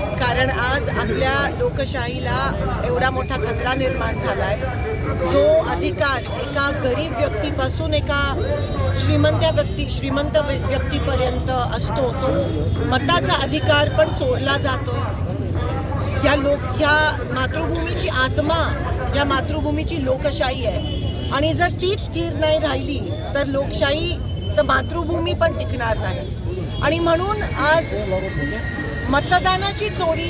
कारण आज आपल्या लोकशाहीला एवढा मोठा खतरा निर्माण झाला आहे जो अधिकार एका गरीब व्यक्तीपासून एका श्रीमंत व्यक्ती श्रीमंत व्य- व्यक्तीपर्यंत असतो तो मताचा अधिकार पण चोरला जातो. या लोक या मातृभूमीची आत्मा या मातृभूमीची लोकशाही आहे. आणि जर तीच स्थिर नाही राहिली तर लोकशाही तर मातृभूमी पण टिकणार नाही. आणि म्हणून आज मतदानाची चोरी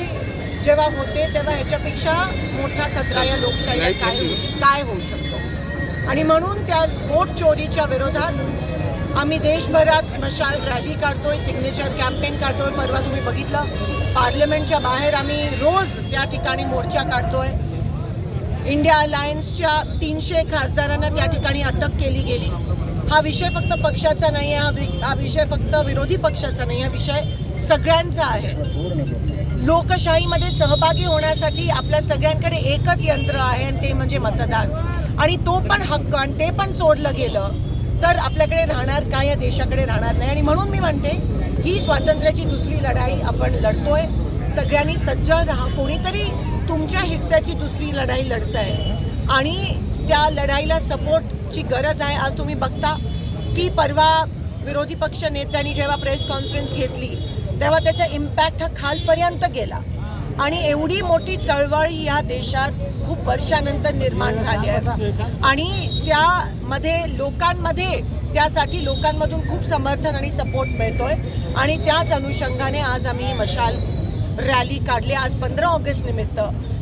जेव्हा होते तेव्हा ह्याच्यापेक्षा मोठा खतरा या लोकशाहीला काय काय होऊ शकतो? आणि म्हणून त्या वोट चोरीच्या विरोधात आम्ही देशभरात मशाल रॅली काढतोय सिग्नेचर कॅम्पेन काढतोय. परवा तुम्ही बघितलं पार्लमेंटच्या बाहेर आम्ही रोज त्या ठिकाणी मोर्चा काढतोय. इंडिया अलायन्सच्या तीनशे खासदारांना त्या ठिकाणी अटक केली गेली. हा विषय फक्त पक्षाचा नाही आहे हा हा विषय फक्त विरोधी पक्षाचा नाही हा विषय सगळ्यांचा आहे. लोकशाहीमध्ये सहभागी होण्यासाठी आपल्या सगळ्यांकडे एकच यंत्र आहे आणि ते म्हणजे मतदान. आणि तो पण हक्क आणि ते पण चोरलं गेलं तर आपल्याकडे राहणार काय या देशाकडे राहणार नाही. आणि म्हणून मी म्हणते ही स्वातंत्र्याची दुसरी लढाई आपण लढतोय. सगळ्यांनी सज्ज राहा. कोणीतरी तुमच्या हिस्स्याची दुसरी लढाई लढत आहे आणि त्या लढाईला सपोर्टची गरज आहे. आज तुम्ही बघता की परवा विरोधी पक्ष नेत्यांनी जेव्हा प्रेस कॉन्फरन्स घेतली तेव्हा त्याचा इम्पॅक्ट हा खालपर्यंत गेला. आणि एवढी मोठी चळवळ ही या देशात खूप वर्षानंतर निर्माण झाली आहे. आणि त्यामध्ये लोकांमध्ये त्यासाठी लोकांमधून खूप समर्थन आणि सपोर्ट मिळतोय. आणि त्याच अनुषंगाने आज आम्ही मशाल रॅली काढली. आज पंधरा ऑगस्ट निमित्त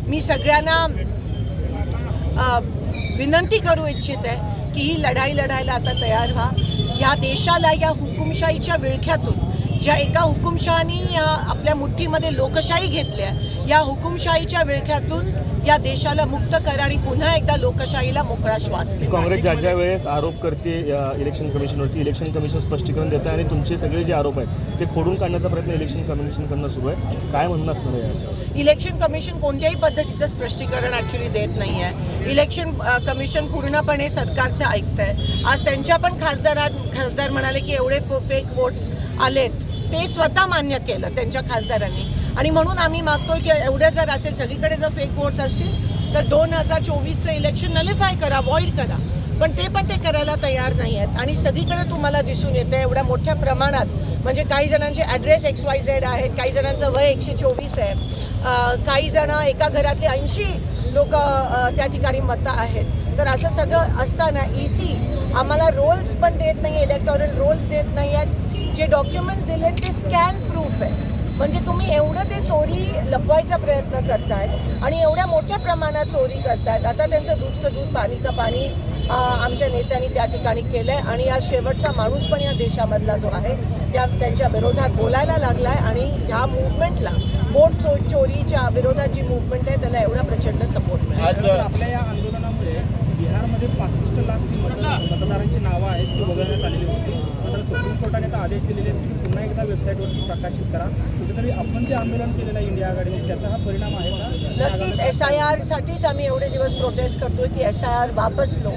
मी सगळ्यांना विनंती करू इच्छित आहे की ही लढाई लढायला आता तयार व्हा. या देशाला या हुकुमशाहीच्या विळख्यातून ज्या एका हुकुमशहानी या आपल्या मुठ्ठीमध्ये लोकशाही घेतली आहे या हुकुमशाहीच्या विळख्यातून या देशाला मुक्त करा आणि पुन्हा एकदा लोकशाहीला मोकळा श्वास काँग्रेस ज्या ज्या वेळेस आरोप करते इलेक्शन कमिशनवरती इलेक्शन कमिशन स्पष्टीकरण देतं आणि तुमचे सगळे जे आरोप आहेत ते खोडून काढण्याचा प्रयत्न इलेक्शन कमिशन करणं सुरू आहे. काय म्हणणं असणार आहे इलेक्शन कमिशन कोणत्याही पद्धतीचं स्पष्टीकरण ॲक्च्युली देत नाही आहे इलेक्शन कमिशन पूर्णपणे सरकारचं ऐकतं आहे आज त्यांच्या पण खासदारात खासदार म्हणाले की एवढे फेक वोट्स आलेत. ते स्वतः मान्य केलं त्यांच्या खासदारांनी. आणि म्हणून आम्ही मागतोय की एवढं जर असेल सगळीकडे जर फेक वोट्स असतील तर दोन हजार चोवीसचं इलेक्शन नलिफाय करा वॉइड करा. पण ते पण ते करायला तयार नाही आहेत आणि सगळीकडे तुम्हाला दिसून येतं एवढ्या मोठ्या प्रमाणात. म्हणजे काही जणांचे ॲड्रेस एक्स वाय झेड आहेत काही जणांचं वय एकशे चोवीस आहे. काही जण एका घरातले ऐंशी लोक त्या ठिकाणी मतं आहेत. तर असं सगळं असताना ई सी आम्हाला रोल्स पण देत नाही इलेक्टॉरल रोल्स देत नाही आहेत जे डॉक्युमेंट्स दिले ते स्कॅन प्रूफ आहे. म्हणजे तुम्ही एवढं ते चोरी लपवायचा प्रयत्न करताय आणि एवढ्या मोठ्या प्रमाणात चोरी करतायत. आता त्यांचं दूधचं दूध पाणी का पाणी आमच्या नेत्यांनी त्या ठिकाणी केलंय आणि आज शेवटचा माणूस पण या देशामधला जो आहे त्या त्यांच्या विरोधात बोलायला लागलाय आणि ह्या मुवमेंटला वोट चो चोरीच्या विरोधात जी मुवमेंट आहे त्याला एवढा प्रचंड सपोर्ट मिळाला. आपल्या या आंदोलनामुळे बिहारमध्ये पासष्ट लाख जी मतदारांची नावं आहेत ती वगळण्यात आलेली होती. मात्र सुप्रीम कोर्टाने आता आदेश दिलेले आहेत की पुन्हा एकदा वेबसाईटवरती प्रकाशित करा. कुठेतरी आपण जे आंदोलन केलेलं आहे इंडिया आघाडीने त्याचा हा परिणाम आहे का? नक्कीच. एस आय आरसाठीच आम्ही एवढे दिवस प्रोटेस्ट करतोय की एस आय आर वापसलो.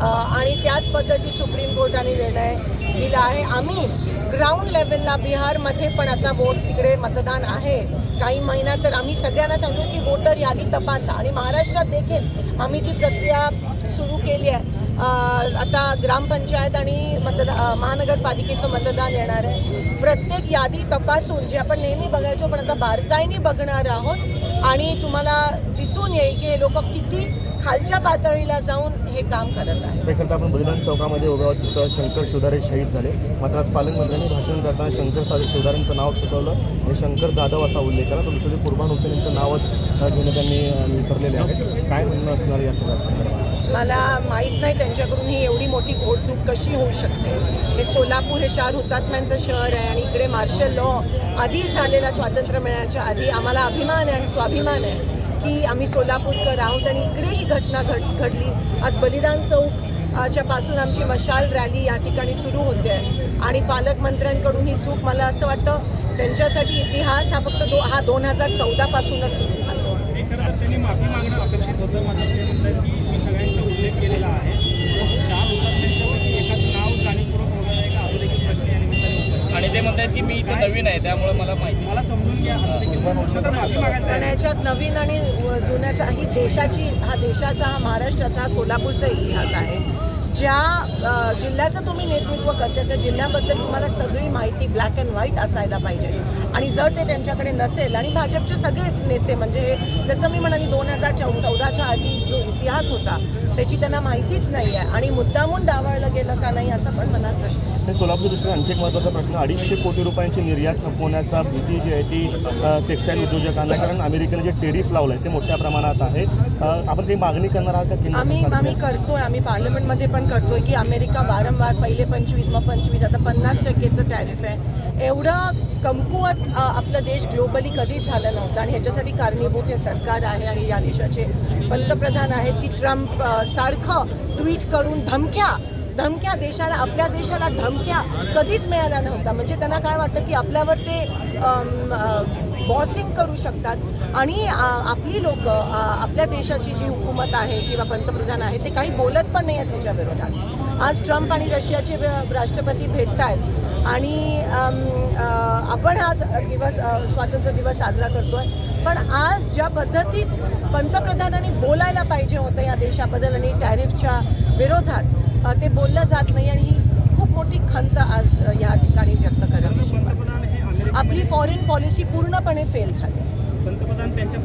आणि त्याच पद्धतीत सुप्रीम कोर्टाने निर्णय दिला आहे. आम्ही ग्राउंड लेवलला बिहारमध्ये पण आता वोट तिकडे मतदान आहे. काही महिन्यात तर आम्ही सगळ्यांना सांगतो की वोटर यादी तपासा. आणि महाराष्ट्रात देखील आम्ही ती प्रक्रिया सुरू केली आहे. आता ग्रामपंचायत आणि मतदा महानगरपालिकेचं मतदान येणार आहे. प्रत्येक यादी तपासून जे आपण नेहमी बघायचो पण आता बारकाईने बघणार आहोत आणि तुम्हाला दिसून येईल की हे लोक किती खालच्या पातळीला जाऊन हे काम करत आहे करता आपण बलिदान चौकामध्ये उभे आहोत तिथं शंकर शिवधारे शहीद झाले. मात्र आज पालकमंत्र्यांनी भाषण करताना शंकर सा- शिवदारेंचं नाव चुकवलं आणि शंकर जाधव असा उल्लेख केला. तर दुसरे कुर्बान हुसेन यांचं नावच घेणं त्यांनी विसरलेले आहे काय म्हणणं असणार आहे या सगळ्या संदर्भात? मला माहीत नाही त्यांच्याकडून ही एवढी मोठी घोडचूक कशी होऊ शकते. हे सोलापूर हे चार हुतात्म्यांचं शहर आहे आणि इकडे मार्शल लॉ आधी झालेला स्वातंत्र्य मिळण्याच्या आधी आम्हाला अभिमान आहे आणि स्वाभिमान आहे की आम्ही सोलापूरकर आहोत आणि इकडे ही घटना घड घडली. आज बलिदान चौक च्या पासून आमची मशाल रॅली या ठिकाणी सुरू होते आणि पालकमंत्र्यांकडून ही चूक मला असं वाटतं त्यांच्यासाठी इतिहास हा फक्त दो हा दोन हजार चौदापासूनच सुरू त्यांनी माफी मागणं अपेक्षित होतं. मात्र ते म्हणतात की मी सगळ्यांचा उल्लेख केलेला आहे. चार हुतात्म्यांच्यापैकी एकाचं नाव जाणीवपूर्वक वगळलं आहे का असं देखील प्रश्न या निमित्ताने आणि ते म्हणतात की मी इथं नवीन आहे त्यामुळे मला माहिती. मला समजून घ्या असं देखील तर माफी. याच्यात नवीन आणि जुन्याचा ही देशाची हा देशाचा हा महाराष्ट्राचा हा सोलापूरचा इतिहास आहे. ज्या जिल्ह्याचं तुम्ही नेतृत्व करते त्या जिल्ह्याबद्दल तुम्हाला सगळी माहिती ब्लॅक अँड व्हाईट असायला पाहिजे आणि जर ते त्यांच्याकडे नसेल आणि भाजपचे सगळेच नेते म्हणजे जसं मी म्हणाली दोन हजार चौ चौदाच्या आधी जो इतिहास होता त्याची त्यांना माहितीच नाही आहे आणि मुद्दामून डावळलं गेलं का नाही असा पण मनात प्रश्न सोलापूर दृष्टीने आणखी एक महत्त्वाचा प्रश्न अडीचशे कोटी रुपयांची निर्यात थांबवण्याचा भीती जी आहे ती टेक्स्टाईल उद्योजकांना. कारण अमेरिकेने जे टेरिफ लावलं आहे ते मोठ्या प्रमाणात आहे आपण काही मागणी करणार आहात आम्ही? आम्ही करतोय आम्ही पार्लमेंटमध्ये पण करतो आहे की अमेरिका वारंवार पहिले पंचवीस मग पंचवीस आता पन्नास टक्केचं टॅरिफ आहे. एवढं कमकुवत आपला आपलं देश ग्लोबली कधीच झालं नव्हतं. आणि ह्याच्यासाठी कारणीभूत हे सरकार आहे आणि या देशाचे पंतप्रधान आहेत की ट्रम्प सारखं ट्विट करून धमक्या धमक्या देशाला आपल्या देशाला धमक्या कधीच मिळाल्या नव्हत्या. म्हणजे त्यांना काय वाटतं की आपल्यावर ते बॉसिंग करू शकतात. आणि आपली लोक आपल्या देशाची जी हुकूमत आहे किंवा पंतप्रधान आहे ते काही बोलत पण नाही आहेत त्याच्या विरोधात. आज ट्रम्प आणि रशियाचे राष्ट्रपती भेटत आहेत आणि आपण हा दिवस स्वातंत्र्य दिवस साजरा करतोय. पण आज ज्या पद्धतीत पंतप्रधानांनी बोलायला पाहिजे होतं या देशाबद्दल आणि टॅरिफच्या विरोधात ते बोललं जात नाही आणि ही खूप मोठी खंत आज या ठिकाणी व्यक्त करावी पंतप्रधान आपली फॉरेन पॉलिसी पूर्णपणे फेल झाली. पंतप्रधान त्यांच्या